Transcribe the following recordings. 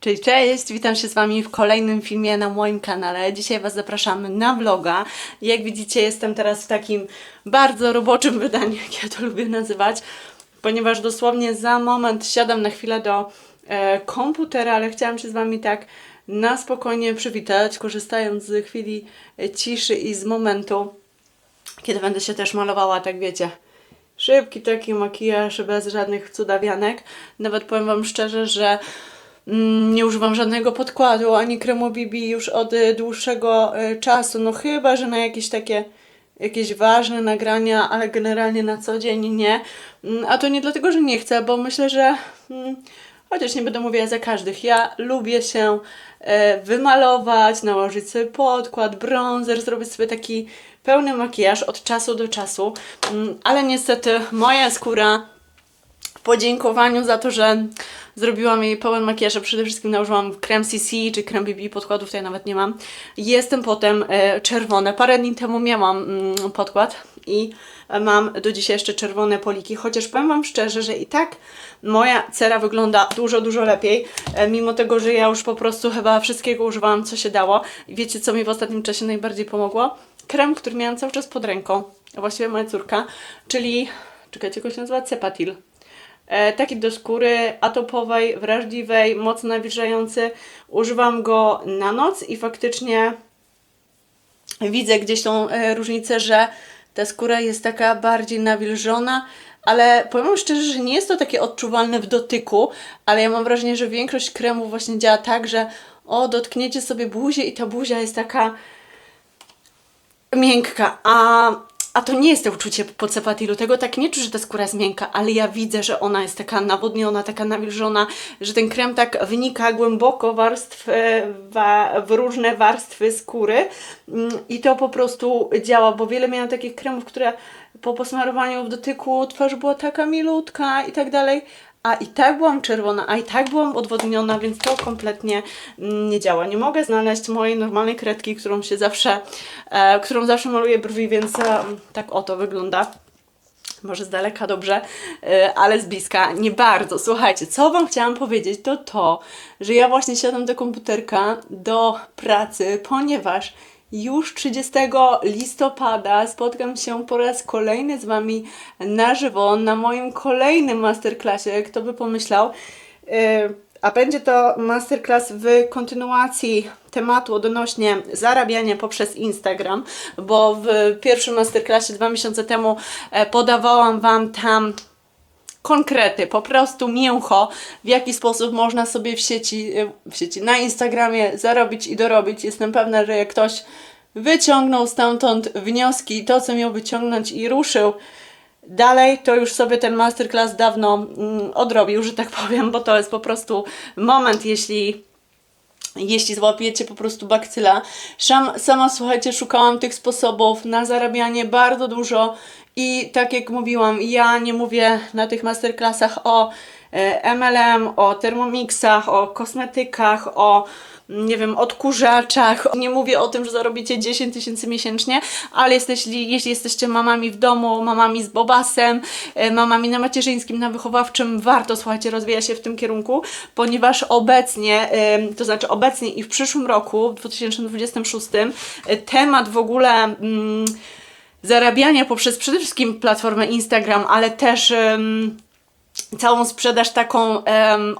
Cześć, cześć, witam się z Wami w kolejnym filmie na moim kanale. Dzisiaj Was zapraszam na vloga. Jak widzicie, jestem teraz w takim bardzo roboczym wydaniu, jak ja to lubię nazywać, ponieważ dosłownie za moment siadam na chwilę do e, komputera, ale chciałam się z Wami tak na spokojnie przywitać, korzystając z chwili e, ciszy i z momentu, kiedy będę się też malowała, tak wiecie. Szybki taki makijaż, bez żadnych cudawianek. Nawet powiem Wam szczerze, że nie używam żadnego podkładu ani kremu BB już od y, dłuższego y, czasu. No chyba, że na jakieś takie jakieś ważne nagrania, ale generalnie na co dzień nie. Mm, A to nie dlatego, że nie chcę, bo myślę, że mm, chociaż nie będę mówiła za każdych, ja lubię się e, wymalować, nałożyć sobie podkład, bronzer, zrobić sobie taki pełny makijaż od czasu do czasu, Mm, ale niestety moja skóra podziękowaniu za to, że zrobiłam jej pełen makijaż, przede wszystkim nałożyłam krem CC czy krem BB, podkładów tutaj nawet nie mam. Jestem potem e, czerwone. Parę dni temu miałam mm, podkład i mam do dzisiaj jeszcze czerwone poliki, chociaż powiem Wam szczerze, że i tak moja cera wygląda dużo, dużo lepiej, e, mimo tego, że ja już po prostu chyba wszystkiego używałam, co się dało. Wiecie, co mi w ostatnim czasie najbardziej pomogło? Krem, który miałam cały czas pod ręką, a właściwie moja córka, czyli, czekajcie, jak się nazywa? Cepatil. E, taki do skóry atopowej, wrażliwej, mocno nawilżający. Używam go na noc i faktycznie widzę gdzieś tą e, różnicę, że ta skóra jest taka bardziej nawilżona, ale powiem szczerze, że nie jest to takie odczuwalne w dotyku, ale ja mam wrażenie, że większość kremów właśnie działa tak, że o, dotkniecie sobie buzię i ta buzia jest taka miękka, a, a to nie jest to uczucie po cepatilu. Tego tak nie czuję, że ta skóra jest miękka, ale ja widzę, że ona jest taka nawodniona, taka nawilżona, że ten krem tak wynika głęboko warstw, wa, w różne warstwy skóry Mm, i to po prostu działa, bo wiele miałam takich kremów, które po posmarowaniu w dotyku twarz była taka milutka i tak dalej, a i tak byłam czerwona, a i tak byłam odwodniona, więc to kompletnie mm, nie działa. Nie mogę znaleźć mojej normalnej kredki, którą się zawsze, e, którą zawsze maluję brwi, więc e, tak oto wygląda. Może z daleka dobrze, e, ale z bliska nie bardzo. Słuchajcie, co Wam chciałam powiedzieć, to to, że ja właśnie siadam do komputerka, do pracy, ponieważ już 30 listopada spotkam się po raz kolejny z Wami na żywo na moim kolejnym masterclassie. Kto by pomyślał? Yy, A będzie to masterclass w kontynuacji tematu odnośnie zarabiania poprzez Instagram, bo w pierwszym masterclassie dwa miesiące temu e, podawałam Wam tam konkrety, po prostu mięcho, w jaki sposób można sobie w sieci, w sieci, na Instagramie zarobić i dorobić. Jestem pewna, że jak ktoś wyciągnął stamtąd wnioski, to co miał wyciągnąć i ruszył dalej, to już sobie ten masterclass dawno mm, odrobił, że tak powiem, bo to jest po prostu moment, jeśli jeśli złapiecie po prostu bakcyla. Sam, sama, słuchajcie, szukałam tych sposobów na zarabianie bardzo dużo i tak jak mówiłam, ja nie mówię na tych masterclassach o e, MLM, o Thermomixach, o kosmetykach, o nie wiem, odkurzaczach. Nie mówię o tym, że zarobicie 10 tysięcy miesięcznie, ale jeśli, jeśli jesteście mamami w domu, mamami z bobasem, e, mamami na macierzyńskim, na wychowawczym, warto, słuchajcie, rozwija się w tym kierunku, ponieważ obecnie, em, to znaczy obecnie i w przyszłym roku, w 2026, e, temat w ogóle... Mm, zarabiania poprzez przede wszystkim platformę Instagram, ale też całą sprzedaż taką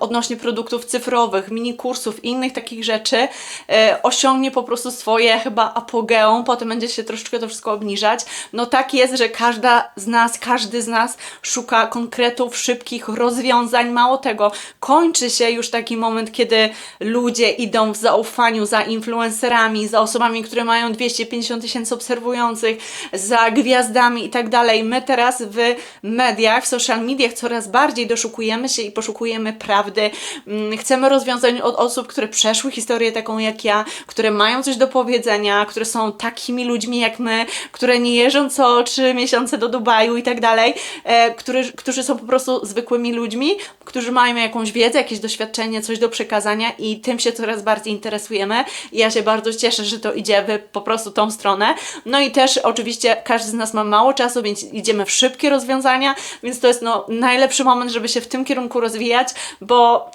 odnośnie produktów cyfrowych, mini kursów i innych takich rzeczy e, osiągnie po prostu swoje chyba apogeum, potem będzie się troszeczkę to wszystko obniżać. No tak jest, że każda z nas, każdy z nas szuka konkretów, szybkich rozwiązań. Mało tego, kończy się już taki moment, kiedy ludzie idą w zaufaniu za influencerami, za osobami, które mają 250 tysięcy obserwujących, za gwiazdami i tak dalej. My teraz w mediach, w social mediach coraz bardziej doszukujemy się i poszukujemy prawdy. Mm, Chcemy rozwiązań od osób, które przeszły historię taką jak ja, które mają coś do powiedzenia, które są takimi ludźmi jak my, które nie jeżdżą co trzy miesiące do Dubaju i tak dalej, e, którzy, którzy są po prostu zwykłymi ludźmi, którzy mają jakąś wiedzę, jakieś doświadczenie, coś do przekazania i tym się coraz bardziej interesujemy. Ja się bardzo cieszę, że to idzie w po prostu tą stronę. No i też oczywiście każdy z nas ma mało czasu, więc idziemy w szybkie rozwiązania, więc to jest no najlepszy moment, żeby się w tym kierunku rozwijać, bo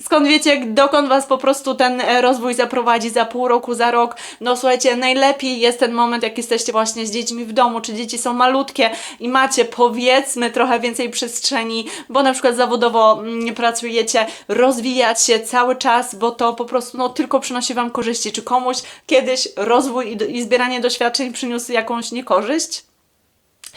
skąd wiecie, dokąd was po prostu ten e, rozwój zaprowadzi za pół roku, za rok. No słuchajcie, najlepiej jest ten moment, jak jesteście właśnie z dziećmi w domu, czy dzieci są malutkie i macie powiedzmy trochę więcej przestrzeni, bo na przykład zawodowo mm, pracujecie, rozwijać się cały czas, bo to po prostu no, tylko przynosi wam korzyści. Czy komuś kiedyś rozwój i, i zbieranie doświadczeń przyniósł jakąś niekorzyść?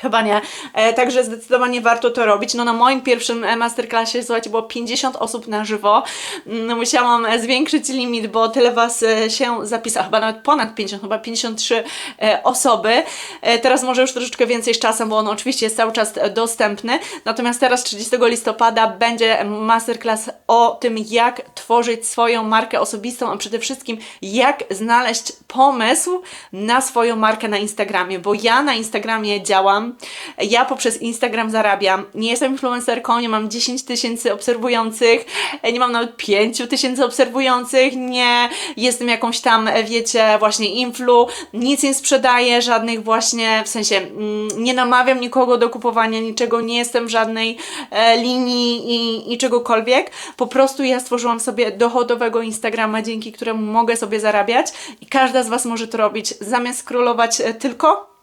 Chyba nie. E, także zdecydowanie warto to robić. No na moim pierwszym e, masterclassie, słuchajcie, było 50 osób na żywo. Mm, Musiałam e, zwiększyć limit, bo tyle Was e, się zapisało. Chyba nawet ponad 50, chyba 53 e, osoby. E, teraz może już troszeczkę więcej z czasem, bo on oczywiście jest cały czas dostępny. Natomiast teraz 30 listopada będzie masterclass o tym, jak tworzyć swoją markę osobistą, a przede wszystkim jak znaleźć pomysł na swoją markę na Instagramie, bo ja na Instagramie działam, ja poprzez Instagram zarabiam, nie jestem influencerką, nie mam 10 tysięcy obserwujących, nie mam nawet 5 tysięcy obserwujących, nie jestem jakąś tam, e, wiecie, właśnie influ, nic nie sprzedaję, żadnych właśnie, w sensie mm, nie namawiam nikogo do kupowania niczego, nie jestem w żadnej e, linii i, i czegokolwiek, po prostu ja stworzyłam sobie dochodowego Instagrama, dzięki któremu mogę sobie zarabiać i każda z Was może to robić, zamiast scrollować e, tylko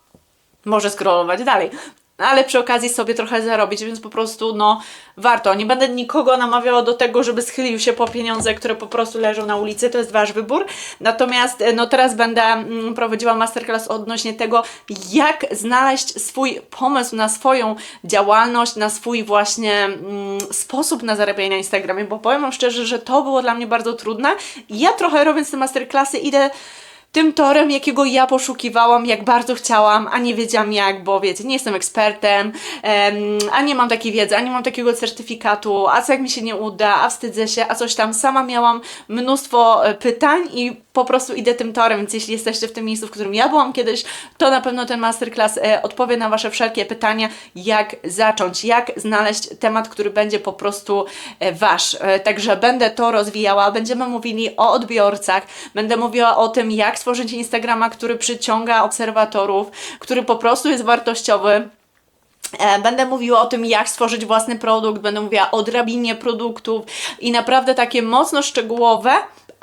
może scrollować dalej. Ale przy okazji sobie trochę zarobić, więc po prostu no warto. Nie będę nikogo namawiała do tego, żeby schylił się po pieniądze, które po prostu leżą na ulicy, to jest Wasz wybór. Natomiast e, no teraz będę mm, prowadziła masterclass odnośnie tego, jak znaleźć swój pomysł na swoją działalność, na swój właśnie mm, sposób na zarabianie na Instagramie, bo powiem Wam szczerze, że to było dla mnie bardzo trudne. Ja trochę robiąc te masterclassy idę tym torem, jakiego ja poszukiwałam, jak bardzo chciałam, a nie wiedziałam jak, bo wiecie, nie jestem ekspertem, em, a nie mam takiej wiedzy, a nie mam takiego certyfikatu, a co jak mi się nie uda, a wstydzę się, a coś tam. Sama miałam mnóstwo e, pytań i po prostu idę tym torem, więc jeśli jesteście w tym miejscu, w którym ja byłam kiedyś, to na pewno ten masterclass e, odpowie na Wasze wszelkie pytania, jak zacząć, jak znaleźć temat, który będzie po prostu e, Wasz. E, Także będę to rozwijała, będziemy mówili o odbiorcach, będę mówiła o tym, jak stworzyć Instagrama, który przyciąga obserwatorów, który po prostu jest wartościowy. Będę mówiła o tym, jak stworzyć własny produkt, będę mówiła o drabinie produktów i naprawdę takie mocno szczegółowe,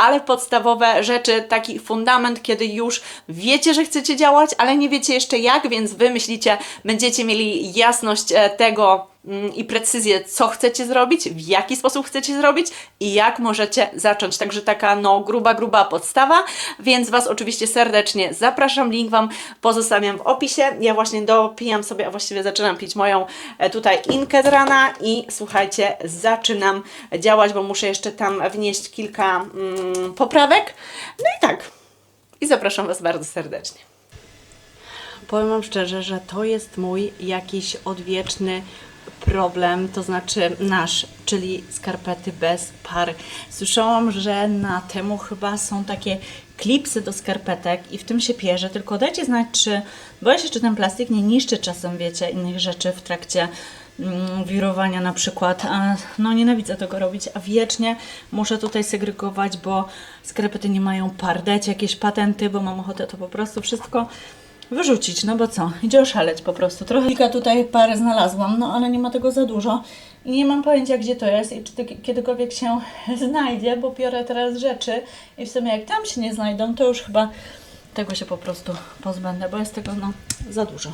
ale podstawowe rzeczy, taki fundament, kiedy już wiecie, że chcecie działać, ale nie wiecie jeszcze jak, więc wy myślicie, będziecie mieli jasność e, tego i precyzję, co chcecie zrobić, w jaki sposób chcecie zrobić i jak możecie zacząć. Także taka no gruba, gruba podstawa, więc Was oczywiście serdecznie zapraszam. Link Wam pozostawiam w opisie. Ja właśnie dopijam sobie, a właściwie zaczynam pić moją e, tutaj inkę z rana i słuchajcie, zaczynam działać, bo muszę jeszcze tam wnieść kilka mm, poprawek. No i tak. I zapraszam Was bardzo serdecznie. Powiem Wam szczerze, że to jest mój jakiś odwieczny problem, to znaczy nasz, czyli skarpety bez par. Słyszałam, że na temu chyba są takie klipsy do skarpetek i w tym się pierze, tylko dajcie znać, czy boję się, czy ten plastik nie niszczy czasem, wiecie, innych rzeczy w trakcie mm, wirowania na przykład, a no nienawidzę tego robić, a wiecznie muszę tutaj segregować, bo skarpety nie mają par. Dajcie jakieś patenty, bo mam ochotę to po prostu wszystko wyrzucić, no bo co, idzie oszaleć po prostu. Trochę kilka tutaj parę znalazłam, no ale nie ma tego za dużo i nie mam pojęcia gdzie to jest i czy to kiedykolwiek się znajdzie, bo biorę teraz rzeczy i w sumie jak tam się nie znajdą, to już chyba tego się po prostu pozbędę, bo jest tego no za dużo.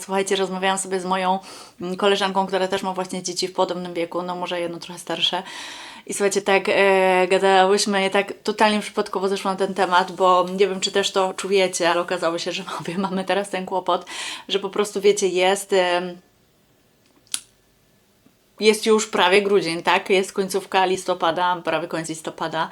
Słuchajcie, rozmawiałam sobie z moją mm, koleżanką, która też ma właśnie dzieci w podobnym wieku, no może jedno trochę starsze. I słuchajcie, tak e, gadałyśmy, tak totalnie przypadkowo zeszło na ten temat, bo nie wiem, czy też to czujecie, ale okazało się, że obie mamy teraz ten kłopot, że po prostu wiecie, jest... em, jest już prawie grudzień, tak? Jest końcówka listopada, prawie koniec listopada.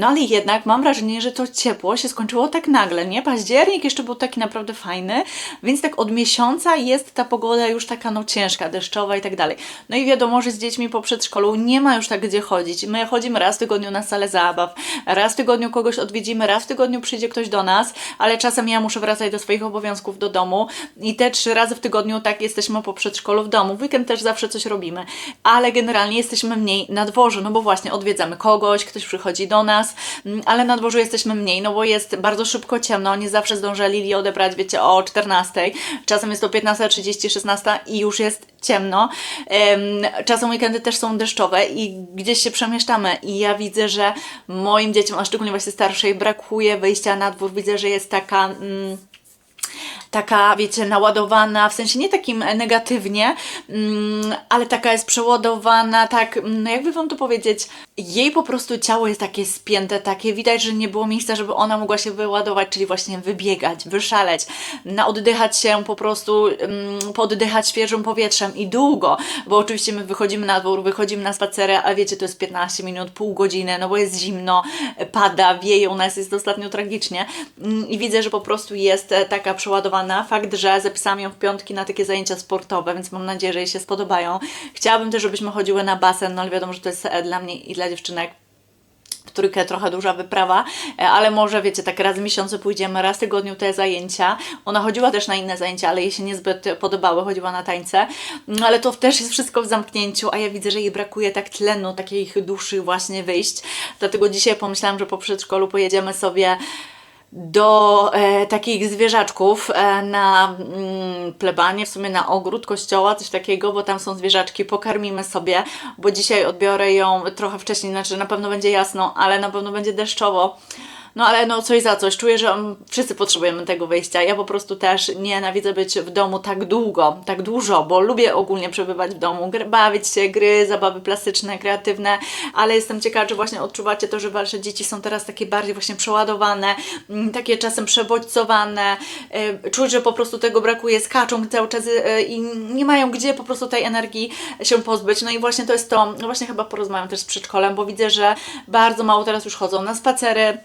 No ale jednak mam wrażenie, że to ciepło się skończyło tak nagle, nie? Październik jeszcze był taki naprawdę fajny, więc tak od miesiąca jest ta pogoda już taka no ciężka, deszczowa i tak dalej. No i wiadomo, że z dziećmi po przedszkolu nie ma już tak gdzie chodzić. My chodzimy raz w tygodniu na salę zabaw, raz w tygodniu kogoś odwiedzimy, raz w tygodniu przyjdzie ktoś do nas, ale czasem ja muszę wracać do swoich obowiązków do domu i te trzy razy w tygodniu tak jesteśmy po przedszkolu w domu. W weekend też zawsze coś robimy, ale generalnie jesteśmy mniej na dworzu, no bo właśnie odwiedzamy kogoś, ktoś przychodzi do nas, mm, ale na dworzu jesteśmy mniej, no bo jest bardzo szybko ciemno, nie zawsze zdążę Lili odebrać, wiecie, o 14, czasem jest to 15.30, 16 i już jest ciemno. Em, Czasem weekendy też są deszczowe i gdzieś się przemieszczamy i ja widzę, że moim dzieciom, a szczególnie właśnie starszej, brakuje wyjścia na dwór. Widzę, że jest taka... Mm, taka, wiecie, naładowana, w sensie nie takim negatywnie, mm, ale taka jest przeładowana, tak, mm, no jakby Wam to powiedzieć, jej po prostu ciało jest takie spięte, takie, widać, że nie było miejsca, żeby ona mogła się wyładować, czyli właśnie wybiegać, wyszaleć, na oddychać się po prostu, mm, poddychać świeżym powietrzem i długo, bo oczywiście my wychodzimy na dwór, wychodzimy na spacerę, a wiecie, to jest 15 minut, pół godziny, no bo jest zimno, pada, wieje, u nas jest ostatnio tragicznie i widzę, że po prostu jest e, taka przeładowana. Fakt, że zapisałam ją w piątki na takie zajęcia sportowe, więc mam nadzieję, że jej się spodobają. Chciałabym też, żebyśmy chodziły na basen, no ale wiadomo, że to jest dla mnie i dla dziewczynek trójkę trochę duża wyprawa, e, ale może wiecie, tak raz w miesiącu pójdziemy, raz w tygodniu te zajęcia. Ona chodziła też na inne zajęcia, ale jej się niezbyt podobały, chodziła na tańce, no ale to też jest wszystko w zamknięciu, a ja widzę, że jej brakuje tak tlenu, takiej duszy właśnie wyjść. Dlatego dzisiaj pomyślałam, że po przedszkolu pojedziemy sobie do e, takich zwierzaczków e, na mm, plebanie, w sumie na ogród kościoła, coś takiego, bo tam są zwierzaczki, pokarmimy sobie, bo dzisiaj odbiorę ją trochę wcześniej, znaczy na pewno będzie jasno, ale na pewno będzie deszczowo. No ale no coś za coś. Czuję, że wszyscy potrzebujemy tego wyjścia. Ja po prostu też nienawidzę być w domu tak długo, tak dużo, bo lubię ogólnie przebywać w domu, bawić się, gry, zabawy plastyczne, kreatywne, ale jestem ciekawa, czy właśnie odczuwacie to, że wasze dzieci są teraz takie bardziej właśnie przeładowane, mm, takie czasem przebodźcowane, y, czuć, że po prostu tego brakuje, skaczą cały czas y, i nie mają gdzie po prostu tej energii się pozbyć. No i właśnie to jest to, no właśnie chyba porozmawiam też z przedszkolem, bo widzę, że bardzo mało teraz już chodzą na spacery,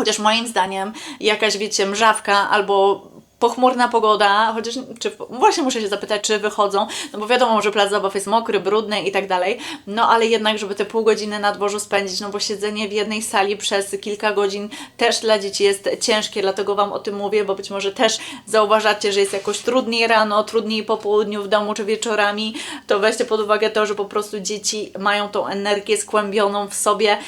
Chociaż moim zdaniem jakaś, wiecie, mrzawka albo pochmurna pogoda, chociaż czy, właśnie muszę się zapytać, czy wychodzą, no bo wiadomo, że plac zabaw jest mokry, brudny i tak dalej, no ale jednak, żeby te pół godziny na dworzu spędzić, no bo siedzenie w jednej sali przez kilka godzin też dla dzieci jest ciężkie, dlatego Wam o tym mówię, bo być może też zauważacie, że jest jakoś trudniej rano, trudniej po południu w domu czy wieczorami, to weźcie pod uwagę to, że po prostu dzieci mają tą energię skłębioną w sobie,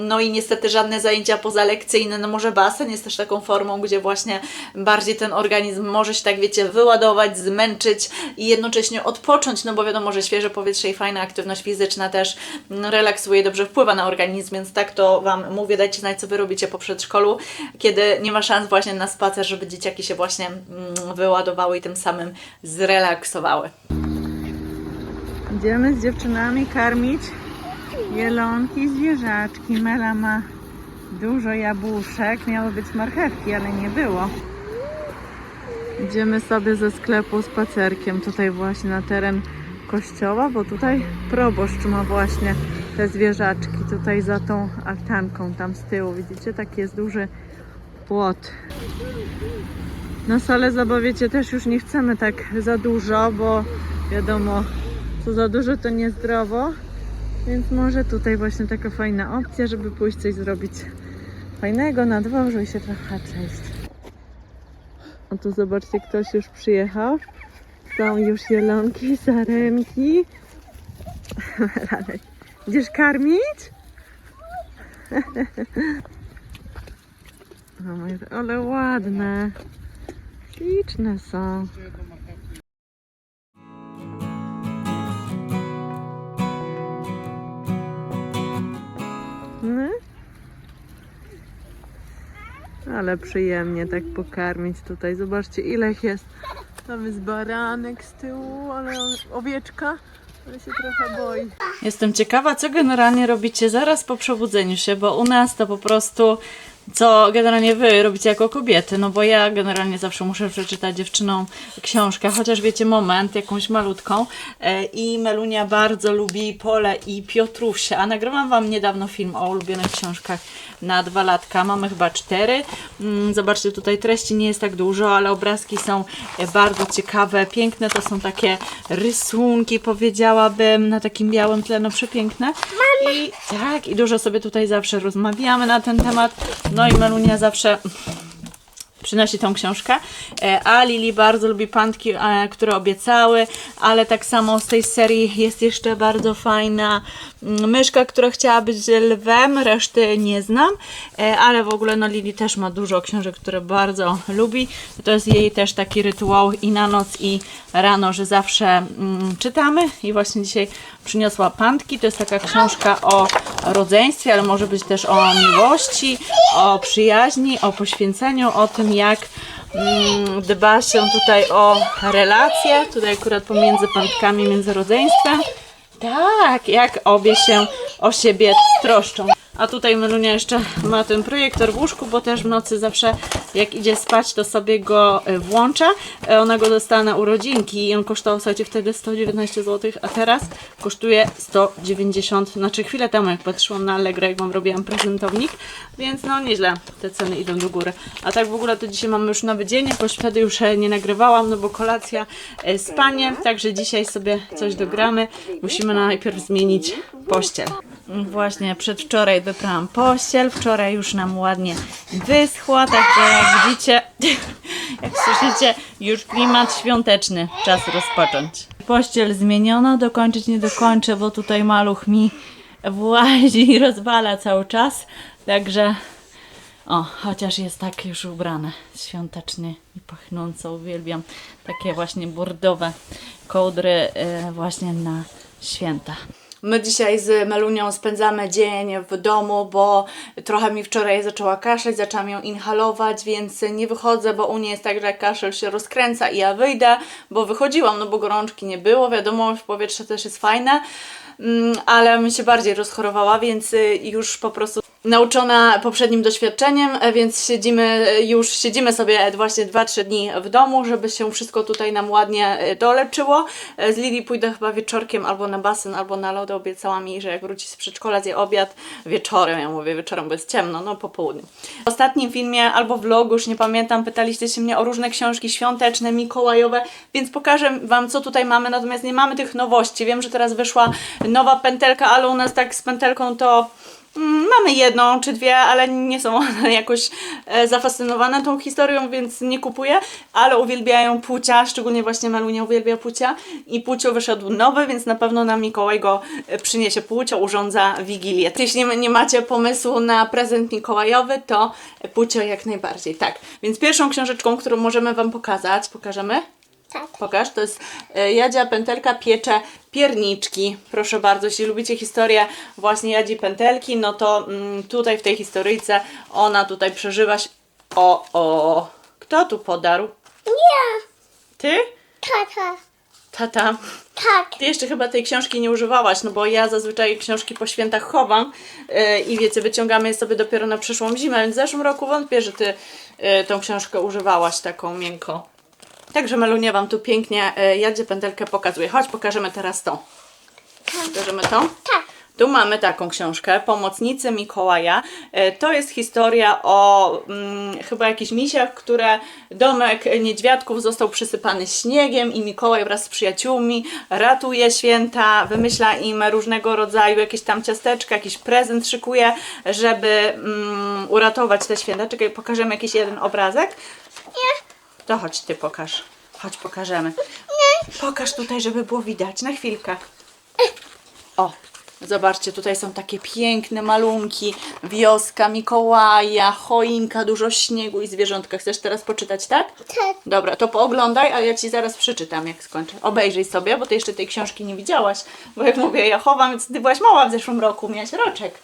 no i niestety żadne zajęcia pozalekcyjne, no może basen jest też taką formą, gdzie właśnie bardziej ten organizm może się tak, wiecie, wyładować, zmęczyć i jednocześnie odpocząć, no bo wiadomo, że świeże powietrze i fajna aktywność fizyczna też no, relaksuje, dobrze wpływa na organizm, więc tak to Wam mówię, dajcie znać, co Wy robicie po przedszkolu, kiedy nie ma szans właśnie na spacer, żeby dzieciaki się właśnie mm, wyładowały i tym samym zrelaksowały. Idziemy z dziewczynami karmić jelonki, zwierzaczki. Mela ma dużo jabłuszek. Miały być marchewki, ale nie było. Idziemy sobie ze sklepu spacerkiem tutaj właśnie na teren kościoła, bo tutaj proboszcz ma właśnie te zwierzaczki tutaj za tą altanką tam z tyłu. Widzicie, taki jest duży płot. Na salę zabawiecie też już nie chcemy tak za dużo, bo wiadomo, co za dużo to niezdrowo. Więc może tutaj właśnie taka fajna opcja, żeby pójść coś zrobić fajnego na dworzu i się trochę przejść. A tu zobaczcie, ktoś już przyjechał. Są już jelonki, sarenki. Ranek, Idziesz karmić? No ale ładne. Śliczne są. Ale przyjemnie tak pokarmić tutaj. Zobaczcie ile ich jest. Tam jest baranek z tyłu, ale owieczka, ale się trochę boi. Jestem ciekawa, co generalnie robicie zaraz po przebudzeniu się, bo u nas to po prostu co generalnie wy robicie jako kobiety, no bo ja generalnie zawsze muszę przeczytać dziewczynom książkę, chociaż wiecie, moment, jakąś malutką. E, i Melunia bardzo lubi Pole i Piotrusia, a nagrałam wam niedawno film o ulubionych książkach na dwa latka, mamy chyba cztery, Mm, zobaczcie, tutaj treści nie jest tak dużo, ale obrazki są bardzo ciekawe, piękne, to są takie rysunki, powiedziałabym, na takim białym tle, no przepiękne. I tak, i dużo sobie tutaj zawsze rozmawiamy na ten temat. No i Melunia zawsze przynosi tą książkę. E, A Lili bardzo lubi pantki, e, które obiecały, ale tak samo z tej serii jest jeszcze bardzo fajna mm, myszka, która chciała być lwem, reszty nie znam, E, ale w ogóle no Lili też ma dużo książek, które bardzo lubi. To jest jej też taki rytuał i na noc i rano, że zawsze mm, czytamy i właśnie dzisiaj przyniosła Pantki. To jest taka książka o rodzeństwie, ale może być też o miłości, o przyjaźni, o poświęceniu, o tym jak mm, dba się tutaj o relacje, tutaj akurat pomiędzy Pantkami, między rodzeństwem. Tak, jak obie się o siebie troszczą. A tutaj Melunia jeszcze ma ten projektor w łóżku, bo też w nocy zawsze jak idzie spać, to sobie go e, włącza. E, Ona go dostała na urodzinki i on kosztował, słuchajcie, wtedy 119 zł, a teraz kosztuje 190, znaczy chwilę temu jak patrzyłam na Allegro, jak wam robiłam prezentownik, więc no nieźle te ceny idą do góry. A tak w ogóle to dzisiaj mamy już nowy dzień, jakoś wtedy już e, nie nagrywałam, no bo kolacja, spanie, także dzisiaj sobie coś dogramy. Musimy najpierw zmienić pościel. Właśnie przedwczoraj pościel, wczoraj już nam ładnie wyschła, także jak widzicie, jak słyszycie, już klimat świąteczny, czas rozpocząć. Pościel zmieniona, dokończyć nie dokończę, bo tutaj maluch mi włazi i rozwala cały czas, także o, chociaż jest tak już ubrane świątecznie i pachnąco, uwielbiam takie właśnie bordowe kołdry e, właśnie na święta. My dzisiaj z Melunią spędzamy dzień w domu, bo trochę mi wczoraj zaczęła kaszleć, zaczęłam ją inhalować, więc nie wychodzę, bo u niej jest tak, że kaszel się rozkręca i ja wyjdę, bo wychodziłam, no bo gorączki nie było, wiadomo, powietrze też jest fajne, mm, ale mi się bardziej rozchorowała, więc y, już po prostu nauczona poprzednim doświadczeniem, e, więc siedzimy, e, już siedzimy sobie właśnie 2-3 dni w domu, żeby się wszystko tutaj nam ładnie e, doleczyło. Z Lili pójdę chyba wieczorkiem albo na basen, albo na lody. Obiecała mi, że jak wróci z przedszkola, zje obiad wieczorem. Ja mówię wieczorem, bo jest ciemno, no po południu. W ostatnim filmie albo vlogu, już nie pamiętam, pytaliście się mnie o różne książki świąteczne, mikołajowe, więc pokażę Wam, co tutaj mamy, natomiast nie mamy tych nowości. Wiem, że teraz wyszła nowa pętelka, ale u nas tak z pętelką to Mamy jedną czy dwie, ale nie są one jakoś e, zafascynowane tą historią, więc nie kupuję, ale uwielbiają Pucia, szczególnie właśnie Malunia uwielbia Pucia i Pucio wyszedł nowy, więc na pewno na Mikołaj go e, przyniesie Pucio, urządza Wigilię. Jeśli nie- macie pomysłu na prezent mikołajowy, to Pucio jak najbardziej, tak. Więc pierwszą książeczką, którą możemy Wam pokazać, pokażemy? Tak. Pokaż, to jest e, Jadzia Pętelka piecze pierniczki. Proszę bardzo, jeśli lubicie historię właśnie Jadzi Pętelki, no to mm, tutaj w tej historyjce ona tutaj przeżywa... ś- O, o, kto tu podarł? Nie, Ty? tata, Tata. tak. Ty jeszcze chyba tej książki nie używałaś, no bo ja zazwyczaj książki po świętach chowam e, i wiecie, wyciągamy je sobie dopiero na przyszłą zimę, więc w zeszłym roku wątpię, że ty e, tą książkę używałaś taką miękką. Także Melunia Wam tu pięknie e, Jadzie Pętelkę pokazuje. Chodź, pokażemy teraz tą. Pokażemy tą? Tak. Tu mamy taką książkę, Pomocnicy Mikołaja. E, To jest historia o mm, chyba jakichś misiach, które domek niedźwiadków został przysypany śniegiem i Mikołaj wraz z przyjaciółmi ratuje święta, wymyśla im różnego rodzaju jakieś tam ciasteczka, jakiś prezent szykuje, żeby mm, uratować te święta. Czekaj, pokażemy jakiś jeden obrazek. Nie, To chodź ty pokaż. Chodź pokażemy. Pokaż tutaj, żeby było widać. Na chwilkę. O, zobaczcie, tutaj są takie piękne malunki. Wioska Mikołaja, choinka, dużo śniegu i zwierzątka. Chcesz teraz poczytać, tak? tak. Dobra, to pooglądaj, a ja Ci zaraz przeczytam, jak skończę. Obejrzyj sobie, bo Ty jeszcze tej książki nie widziałaś. Bo jak mówię, ja chowam, więc Ty byłaś mała w zeszłym roku, miałaś roczek.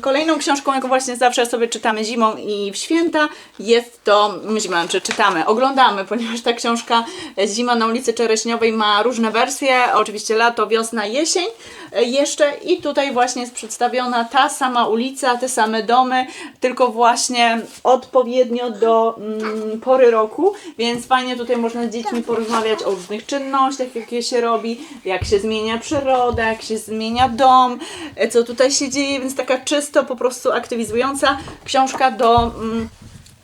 Kolejną książką, jaką właśnie zawsze sobie czytamy zimą i w święta, jest to, zima, czy czytamy, oglądamy, ponieważ ta książka e, Zima na ulicy Czereśniowej ma różne wersje, oczywiście lato, wiosna, jesień e, jeszcze i tutaj właśnie jest przedstawiona ta sama ulica, te same domy, tylko właśnie odpowiednio do mm, pory roku, więc fajnie tutaj można z dziećmi porozmawiać o różnych czynnościach, jakie się robi, jak się zmienia przyroda, jak się zmienia dom, e, co tutaj się dzieje, więc taka czysto po prostu aktywizująca książka do mm,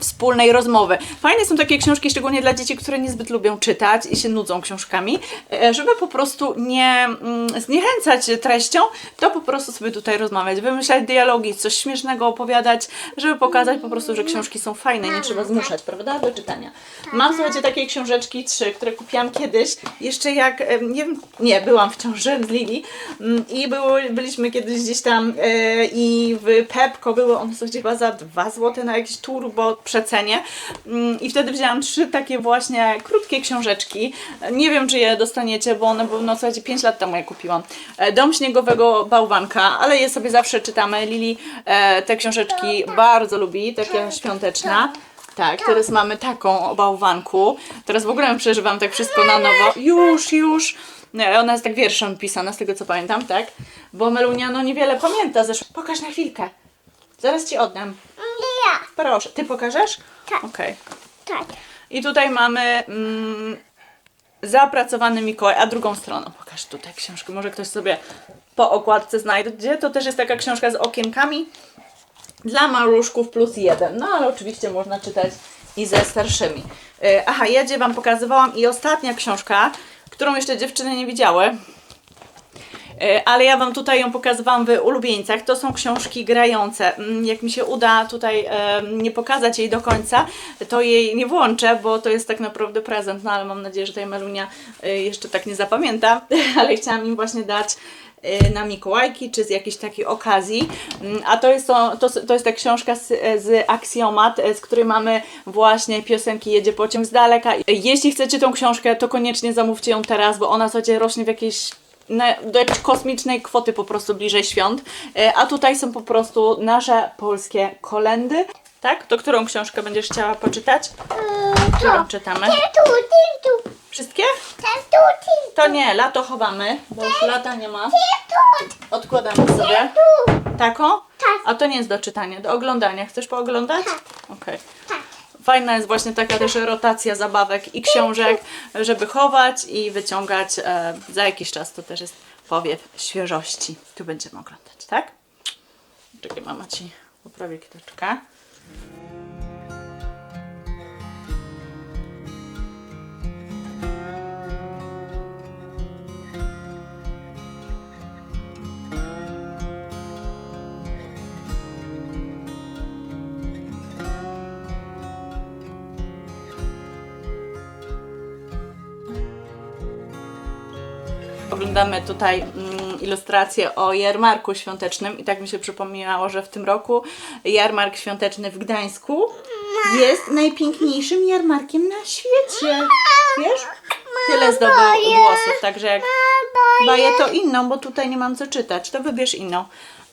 wspólnej rozmowy. Fajne są takie książki, szczególnie dla dzieci, które niezbyt lubią czytać i się nudzą książkami, e, żeby po prostu nie mm, zniechęcać treścią, to po prostu sobie tutaj rozmawiać, wymyślać dialogi, coś śmiesznego opowiadać, żeby pokazać po prostu, że książki są fajne, nie trzeba zmuszać, prawda, do czytania. Mam, słuchajcie, takie książeczki, trzy, które kupiłam kiedyś, jeszcze jak, em, nie wiem, nie, byłam w ciąży z Lili mm, i byliśmy kiedyś gdzieś tam e, i w Pepko były one słuchajcie, chyba za 2 zł na jakiś turbo przecenie Mm, i wtedy wzięłam trzy takie właśnie krótkie książeczki. Nie wiem, czy je dostaniecie, bo one były, no słuchajcie, 5 lat temu je kupiłam. E, Dom śniegowego bałwanka, ale je sobie zawsze czytamy. Lili e, te książeczki bardzo lubi, takie świąteczna. Tak, teraz mamy taką o bałwanku. Teraz w ogóle przeżywam tak wszystko na nowo. Już, już. Nie, ona jest tak wierszem pisana, z tego co pamiętam, tak? Bo Melunia no niewiele pamięta. Zresztą pokaż na chwilkę. Zaraz ci oddam. Nie ja. Proszę. Ty pokażesz? Tak. Okej. Tak. I tutaj mamy mm, zapracowany Mikołaj, a drugą stroną. Pokaż tutaj książkę. Może ktoś sobie po okładce znajdzie. To też jest taka książka z okienkami dla maluszków plus jeden. No ale oczywiście można czytać i ze starszymi. Yy, Aha, ja Cię Wam pokazywałam i ostatnia książka, którą jeszcze dziewczyny nie widziały. E, Ale ja Wam tutaj ją pokazywałam w ulubieńcach. To są książki grające. Mm, Jak mi się uda tutaj e, nie pokazać jej do końca, to jej nie włączę, bo to jest tak naprawdę prezent. No ale mam nadzieję, że tutaj Melunia e, jeszcze tak nie zapamięta. Ale chciałam im właśnie dać na Mikołajki, czy z jakiejś takiej okazji. Mm, A to jest, to, to, to jest ta książka z, z Aksjomat, z której mamy właśnie piosenki Jedzie pociąg z daleka. Jeśli chcecie tą książkę, to koniecznie zamówcie ją teraz, bo ona słuchajcie rośnie w jakiejś na, do jakiejś kosmicznej kwoty po prostu bliżej świąt. E, A tutaj są po prostu nasze polskie kolendy. Tak? To którą książkę będziesz chciała poczytać? Którą czytamy? Wszystkie? To nie, lato chowamy, bo już lata nie ma. Odkładamy sobie. Taką? Tak. A to nie jest do czytania, do oglądania. Chcesz pooglądać? Tak. Okej. Tak. Fajna jest właśnie taka też rotacja zabawek i książek, żeby chować i wyciągać e, za jakiś czas. To też jest powiew świeżości. Tu będziemy oglądać, tak? Czekaj, mama ci poprawię kiteczkę. Oglądamy tutaj mm, ilustrację o jarmarku świątecznym i tak mi się przypomniało, że w tym roku jarmark świąteczny w Gdańsku jest najpiękniejszym jarmarkiem na świecie. Wiesz? Tyle zdobył głosów, także jak baję to inną, bo tutaj nie mam co czytać, to wybierz inną.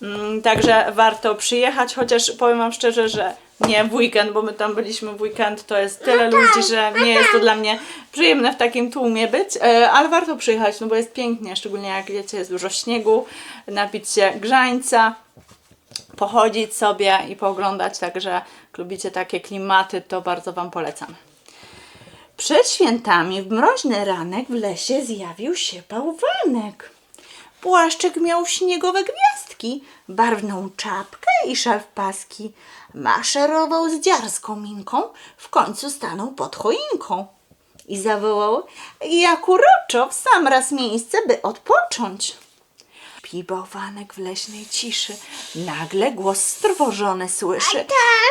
Mm, Także warto przyjechać, chociaż powiem Wam szczerze, że nie w weekend, bo my tam byliśmy w weekend, to jest tyle ludzi, że nie jest to dla mnie przyjemne w takim tłumie być, e, ale warto przyjechać, no bo jest pięknie, szczególnie jak wiecie, jest dużo śniegu, napić się grzańca, pochodzić sobie i pooglądać, także lubicie takie klimaty, to bardzo Wam polecam. Przed świętami w mroźny ranek w lesie zjawił się bałwanek. Płaszczyk miał śniegowe gwiazdki, barwną czapkę i szal w paski. Maszerował z dziarską minką, w końcu stanął pod choinką. I zawołał, jak uroczo, w sam raz miejsce, by odpocząć. Pi bałwanek w leśnej ciszy, nagle głos strwożony słyszy.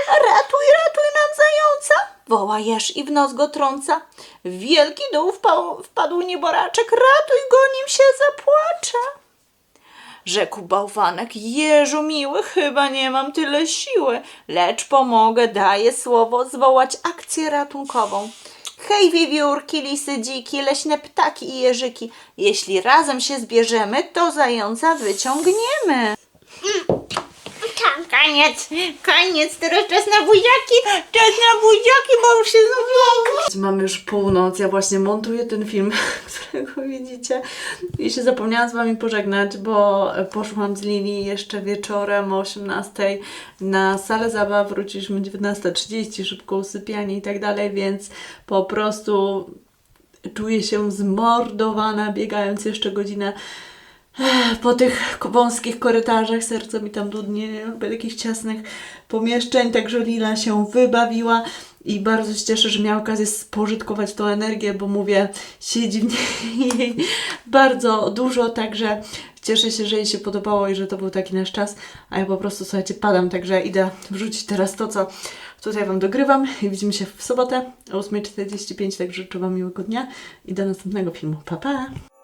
Ratuj, ratuj nam zająca! Woła jeż i w nos go trąca. W wielki dół wpał, wpadł nieboraczek, ratuj go, nim się zapłacze. Rzekł bałwanek, Jeżu miły, chyba nie mam tyle siły, lecz pomogę, daję słowo, zwołać akcję ratunkową. Hej, wiewiórki, lisy dziki, leśne ptaki i jeżyki, jeśli razem się zbierzemy, to zająca wyciągniemy. Koniec, koniec, teraz czas na buziaki, czas na buziaki, bo już się znudziłam. Mamy już północ, ja właśnie montuję ten film, którego widzicie. I się zapomniałam z Wami pożegnać, bo poszłam z Lili jeszcze wieczorem o 18 na salę zabaw, wróciliśmy 19.30, szybko usypianie i tak dalej, więc po prostu czuję się zmordowana, biegając jeszcze godzinę po tych wąskich korytarzach serce mi tam dudnie, nie lubię takich ciasnych pomieszczeń, także Lila się wybawiła i bardzo się cieszę, że miała okazję spożytkować tą energię, bo mówię, siedzi w niej bardzo dużo, także cieszę się, że jej się podobało i że to był taki nasz czas, a ja po prostu, słuchajcie, padam, także idę wrzucić teraz to, co tutaj Wam dogrywam i widzimy się w sobotę o 8.45, także życzę Wam miłego dnia i do następnego filmu. Pa, pa!